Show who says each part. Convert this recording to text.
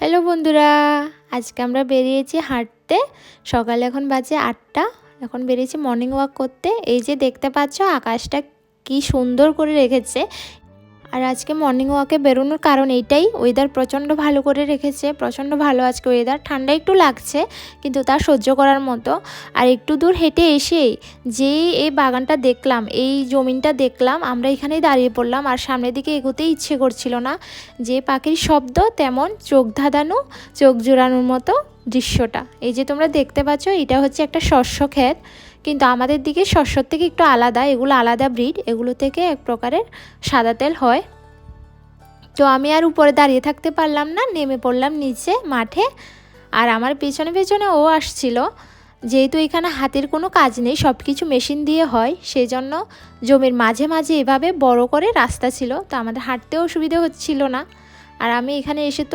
Speaker 1: Hello বন্ধুরা, আজকে আমরা বেরিয়েছি হাঁটতে। সকালে এখন বাজে আটটা, এখন বেরিয়েছি মর্নিং ওয়াক করতে। এই যে দেখতে পাচ্ছ, আকাশটা কি সুন্দর করে রেখেছে। আর আজকে মর্নিং ওয়াকে বেরোনোর কারণ এইটাই। ওয়েদার প্রচণ্ড ভালো করে রেখেছে, প্রচণ্ড ভালো আজকে ওয়েদার ঠান্ডা একটু লাগছে, কিন্তু তা সহ্য করার মতো। আর একটু দূর হেঁটে এসেই যে এই বাগানটা দেখলাম, এই জমিনটা দেখলাম, আমরা এখানেই দাঁড়িয়ে পড়লাম। আর সামনের দিকে এগোতেই ইচ্ছে করছিল না। যে পাখির শব্দ তেমন চোখ ধাঁধানো, চোখ জোড়ানোর মতো দৃশ্যটা। এই যে তোমরা দেখতে পাচ্ছ, এটা হচ্ছে একটা শস্য ক্ষেত। কিন্তু আমাদের দিকে শস্যর থেকে একটু আলাদা, এগুলো আলাদা ব্রিড এগুলো থেকে এক প্রকারের সাদা তেল হয়। তো আমি আর উপরে দাঁড়িয়ে থাকতে পারলাম না, নেমে পড়লাম নিচে মাঠে। আর আমার পেছনে পেছনে ও আসছিল। যেহেতু এখানে হাতের কোনো কাজ নেই সব কিছু মেশিন দিয়ে হয় সেই জন্য জমির মাঝে মাঝে এভাবে বড় করে রাস্তা ছিল। তো আমাদের হাঁটতেও সুবিধা হচ্ছিল না। আর আমি এখানে এসে তো